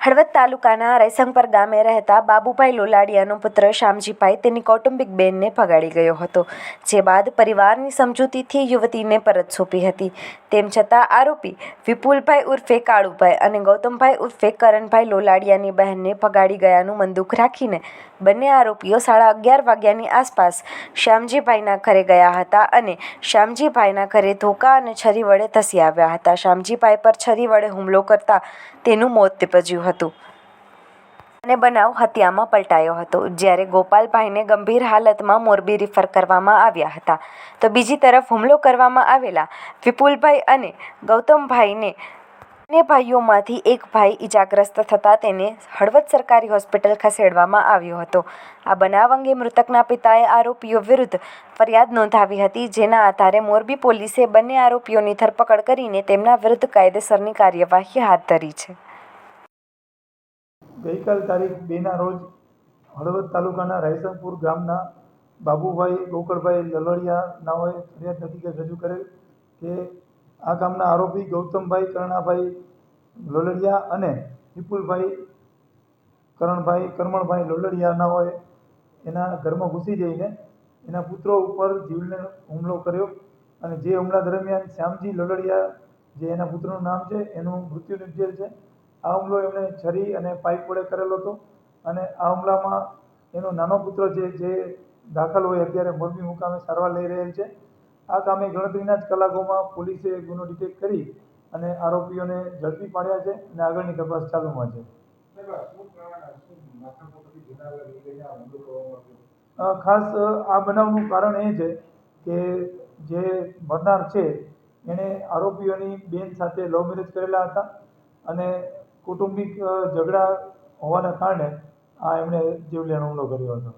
હળવદ તાલુકાના રૈસંગપર ગામે રહેતા બાબુભાઈ લોલાડિયાનો પુત્ર શામજીભાઈ તેની કૌટુંબિક બેનને ભગાડી ગયો હતો, જે બાદ પરિવારની સમજૂતીથી યુવતીને પરત સોંપી હતી. તેમ છતાં આરોપી વિપુલભાઈ ઉર્ફે કાળુભાઈ અને ગૌતમભાઈ ઉર્ફે કરણભાઈ લોલાડિયાની બહેનને ભગાડી ગયાનું મંદુખ રાખીને બંને આરોપીઓ સાડા અગિયાર વાગ્યાની આસપાસ શ્યામજીભાઈના ઘરે ગયા હતા અને શ્યામજીભાઈના ઘરે ધોકા અને છરી વડે ધસી આવ્યા હતા. શ્યામજીભાઈ પર છરી વડે હુમલો કરતા તેનું મોત નીપજ્યું હતું. અને બનાવ હત્યામાં પલટાયો હતો. જ્યારે ગોપાલભાઈને ગંભીર હાલતમાં મોરબી રિફર કરવામાં આવ્યા હતા. તો બીજી તરફ હુમલો કરવામાં આવેલા વિપુલભાઈ અને ગૌતમભાઈને બંને ભાઈઓમાંથી એક ભાઈ ઈજાગ્રસ્ત થતાં તેને હળવદ સરકારી હોસ્પિટલ ખસેડવામાં આવ્યો હતો. આ બનાવ અંગે મૃતકના પિતાએ આરોપીઓ વિરુદ્ધ ફરિયાદ નોંધાવી હતી, જેના આધારે મોરબી પોલીસે બંને આરોપીઓની ધરપકડ કરીને તેમના વિરુદ્ધ કાયદેસરની કાર્યવાહી હાથ ધરી છે. ગઈકાલ તારીખ બેના રોજ હળવદ તાલુકાના રાયસંગપુર ગામના બાબુભાઈ ગોકળભાઈ લલડિયા નાઓએ ફરિયાદ હકીકત રજૂ કરેલ કે આ ગામના આરોપી ગૌતમભાઈ કરણાભાઈ લલડિયા અને વિપુલભાઈ કરણભાઈ, કરમણભાઈ લોલડિયા નાઓએ એના ઘરમાં ઘૂસી જઈને એના પુત્રો ઉપર જીવને હુમલો કર્યો અને જે હુમલા દરમિયાન શ્યામજી લોલડિયા, જે એના પુત્રનું નામ છે, એનું મૃત્યુ નિપજેલ છે. આ હુમલો એમણે છરી અને પાઇપ વડે કરેલો હતો. અને આ હુમલામાં એનો નાનો પુત્ર છે જે દાખલ હોય અત્યારે મોરબી મુકામે સારવાર લઈ રહેલ છે. આ કામે ગણતરીના જ કલાકોમાં પોલીસે ગુનો ડિટેક્ટ કરી અને આરોપીઓને ઝડપી પાડ્યા છે અને આગળની તપાસ ચાલુમાં છે. ખાસ આ બનાવનું કારણ એ છે કે જે મરનાર છે, એણે આરોપીઓની બેન સાથે લવ મેરેજ કરેલા હતા અને કૌટુંબિક ઝઘડા હોવાના કારણે આ એમણે જીવલેણ હુમલો કર્યો હતો.